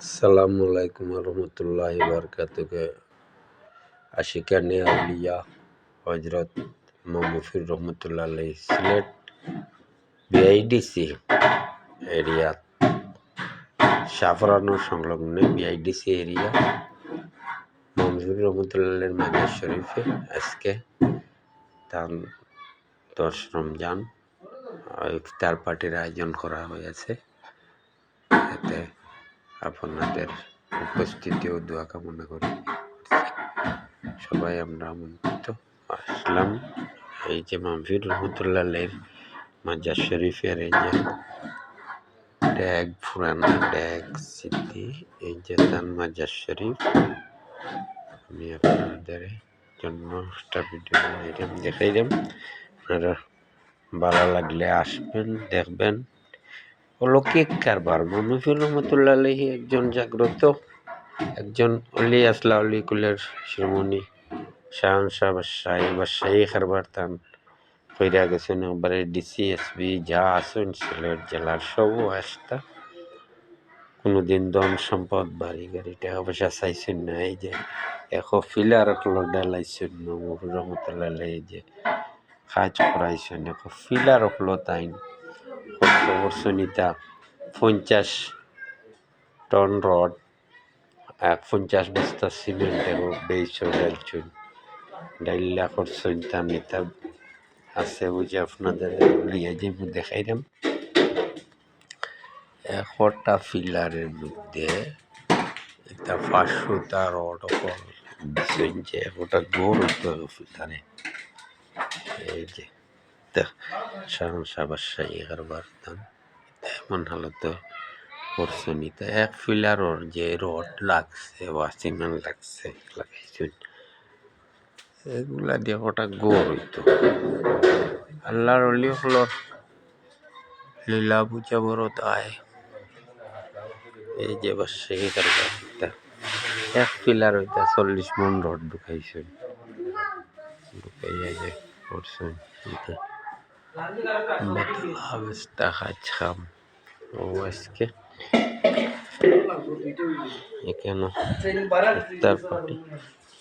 আসসালামু আলাইকুম রহমতুল্লাহ বরকাতকে আশিকানে আউলিয়া হজরত মমফির রহমতুল্লাহ আলাই সিলেট বিআইডিসি এরিয়া সাফরানো সংলগ্ন বিআইডিসি এরিয়া মমফির রহমতুল্লাহ মাজার শরীফে আজকে তার দশ রমজান ইফতার পার্টির আয়োজন করা হয়েছে এতে আপনাদের উপস্থিতি ও দোয়া কামনা করি সবাই আমরা আমন্ত্রিত। আসলাম এই যে মাহফির রহমতুল্লাহ মাজার শরীফের এই যে ড্যাগ, ফুরানা ড্যাগ সিদ্ধি এই যে তান মাজার শরীফ। আমি আপনাদের জন্য দেখাইলাম আপনারা ভালো লাগলে আসবেন, দেখবেন। অলৌকিক কারবার মনুফির রহমতুল্লাহ আলহী একজন জাগ্রত একজন অলি আসলা অলি কুলের শিরোমণি শাহান শাহ বাদশাহী বাদশাহী কারবার তান কইরা গেছেন একবারে ডিসি এসপি যা আসেন সিলেট জেলার সবও আসতা কোনোদিন দন সম্পদ বাড়ি গাড়ি, টাকা পয়সা চাইছেন না এই যে এখো ফিলার ডালাইছেন মনুফির রহমতুল্লাহ যে কাজ করাইছেন এখন ফিলার হলো সুনিতা পঞ্চাশ টন রড পঞ্চাশ বস্তা সিমেন্টের বেইছো ডালছুন ডাইল্লা করছেন তার নেতা আছে বুঝে আপনাদের লিয়ে যে দেখাইলাম। একটা ফিলারের মধ্যে একটা পাঁচশোটা রড দিচ্ছেন যে গোড় হইতে হবে ফিলারে এই যে। শাহন সাবাসাই কারবার দান। এমন তো এক ফিলারর যে রড লাগছে, বা সিমেন্ট লাগছে লাগাইছেন এগুলা দিয়ে ওটা গোর হইতো। আল্লাহর অলি হলর লীলা বুঝা বড় দায় এই যে বাস সেই কারবারটা এক ফিলার হইতা চল্লিশ মন রড ঢুকাইছেন ঢুকাইয়া যে করছেন অবস্থা কাজ খাম ও আজকে এখানে ইফতার পার্টি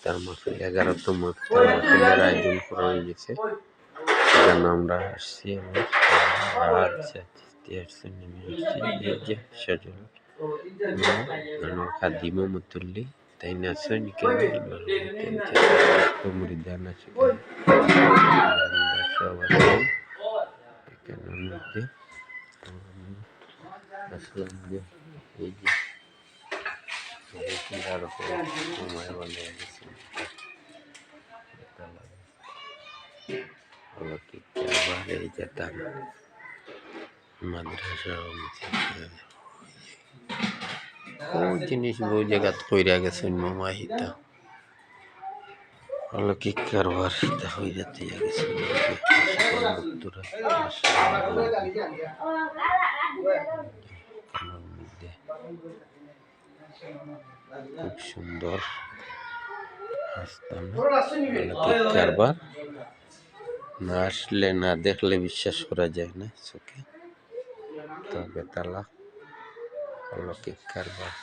তার মাফিল এগারোতম ইফতার মাফিলের আয়োজন করা হয়ে গেছে এখানে আমরা আসছি আমার আসছেন নেমে আসছি এই যে সজল খাদি মমতুল্লি তাই না আছেন কেন মুরিদান আছে সব আছে এখানের মধ্যে আসলাম যে এই যে চিন্তার উপরে সময় বলে গেছে অলৌকিক আবার এই যেতাম মাদ্রাসা ও জিনিস বহু জায়গাত কইরা গেছেন মামাহিতা অলৌকিক কারবার হয়ে যেতে গেছে। খুব সুন্দর কারবার। না আসলে না দেখলে বিশ্বাস করা যায় না চোখে তবে তালা, অলৌকিক কারবার।